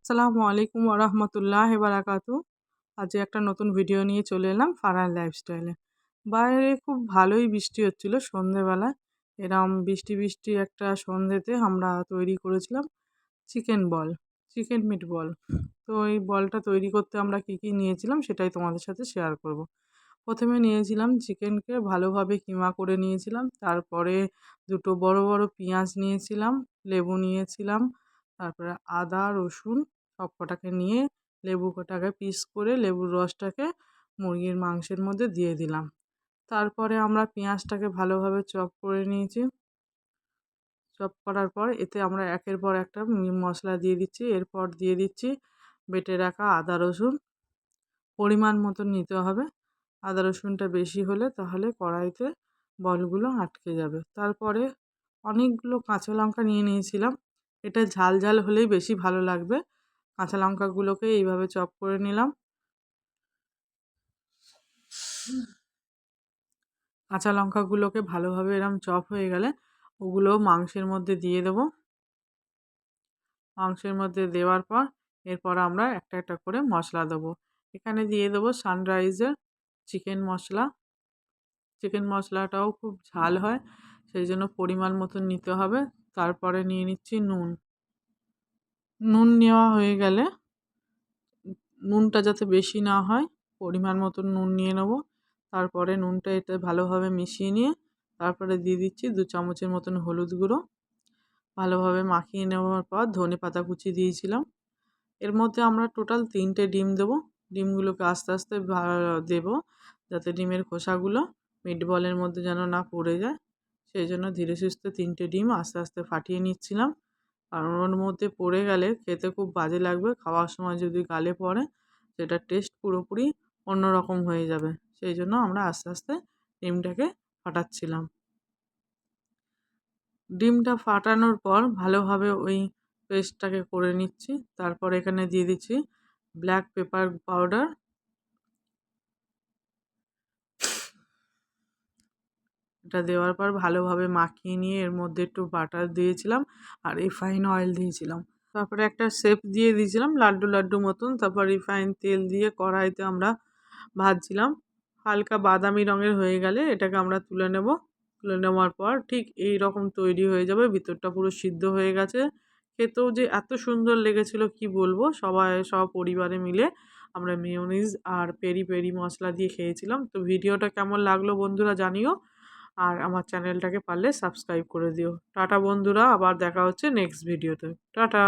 আসসালামু আলাইকুম ওরহমতুল্লাহ বারাকাতু আজ একটা নতুন ভিডিও নিয়ে চলে এলাম ফারান লাইফস্টাইলে বাইরে খুব ভালোই বৃষ্টি হচ্ছিল সন্ধেবেলায়। এরম বৃষ্টি বৃষ্টি একটা সন্ধেতে আমরা তৈরি করেছিলাম chicken ball chicken meat ball তো এই বলটা তৈরি করতে আমরা কি কি নিয়েছিলাম সেটাই তোমাদের সাথে শেয়ার করব। প্রথমে নিয়েছিলাম চিকেনকে, ভালোভাবে কিমা করে নিয়েছিলাম। তারপরে দুটো বড় বড় পেঁয়াজ নিয়েছিলাম, লেবু নিয়েছিলাম, তারপরে আদা, রসুন সব কটাকে নিয়ে লেবু কটাকে পিস করে লেবুর রসটাকে মুরগির মাংসের মধ্যে দিয়ে দিলাম। তারপরে আমরা পেঁয়াজটাকে ভালোভাবে চপ করে নিয়েছি। চপ করার পর এতে আমরা একের পর একটা মশলা দিয়ে দিচ্ছি। এরপর দিয়ে দিচ্ছি বেটে রাখা আদা, রসুন। পরিমাণ মতন নিতে হবে। আদা, রসুনটা বেশি হলে তাহলে কড়াইতে বলগুলো আটকে যাবে। তারপরে অনেকগুলো কাঁচা লঙ্কা নিয়ে নিয়েছিলাম। এটা ঝাল ঝাল হলেই বেশি ভালো লাগবে। কাঁচা লঙ্কাগুলোকে এইভাবে চপ করে নিলাম। কাঁচা লঙ্কাগুলোকে ভালোভাবে এরম চপ হয়ে গেলে ওগুলো মাংসের মধ্যে দিয়ে দেব। মাংসের মধ্যে দেওয়ার পর এরপর আমরা একটা একটা করে মশলা দেবো। এখানে দিয়ে দেবো সানরাইজের চিকেন মশলা। চিকেন মশলাটাও খুব ঝাল হয় সেই জন্য পরিমাণ মতন নিতে হবে। তারপরে নিয়ে নিচ্ছি নুন। নুন নেওয়া হয়ে গেলে নুনটা যাতে বেশি না হয় পরিমাণ মতন নুন নিয়ে নেব। তারপরে নুনটা এতে ভালোভাবে মিশিয়ে নিয়ে তারপরে দিয়ে দিচ্ছি দু চামচের মতন হলুদ গুঁড়ো। ভালোভাবে মাখিয়ে নেওয়ার পর ধনে পাতা কুচি দিয়েছিলাম। এর মধ্যে আমরা টোটাল তিনটে ডিম দেবো। ডিমগুলোকে আস্তে আস্তে দেবো যাতে ডিমের খোসাগুলো মিট বলের মধ্যে যেন না পড়ে যায়। সেই জন্য ধীরে সুস্থে তিনটে ডিম আস্তে আস্তে ফাটিয়ে নিচ্ছিলাম। কারণ ওর মধ্যে পড়ে গেলে খেতে খুব বাজে লাগবে, খাওয়ার সময় যদি গালে পড়ে সেটা টেস্ট পুরোপুরি অন্যরকম হয়ে যাবে। সেই জন্য আমরা আস্তে আস্তে ডিমটাকে ফাটাচ্ছিলাম। ডিমটা ফাটানোর পর ভালোভাবে ওই পেস্টটাকে করে নিচ্ছি। তারপর এখানে দিয়ে দিচ্ছি ব্ল্যাক পেপার পাউডার? এটা দেওয়ার পর ভালোভাবে মাখিয়ে নিয়ে এর মধ্যে একটু বাটার দিয়েছিলাম আর রিফাইন অয়েল দিয়েছিলাম। তারপরে একটা শেপ দিয়ে দিয়েছিলাম, লাড্ডু লাড্ডু মতন। তারপর রিফাইন তেল দিয়ে কড়াইতে আমরা ভাজছিলাম। হালকা বাদামি রঙের হয়ে গেলে এটাকে আমরা তুলে নেব। তুলে নেওয়ার পর ঠিক এই রকম তৈরি হয়ে যাবে। ভিতরটা পুরো সিদ্ধ হয়ে গেছে। খেতেও যে এত সুন্দর লেগেছিল, কি বলব? সবাই, সব পরিবারে মিলে আমরা মেয়নিজ আর পেরি পেরি মশলা দিয়ে খেয়েছিলাম। তো ভিডিওটা কেমন লাগল বন্ধুরা জানিও। আর আমার চ্যানেলটাকে পারলে সাবস্ক্রাইব করে দিও। টাটা বন্ধুরা, আবার দেখা হচ্ছে নেক্সট ভিডিওতে টাটা!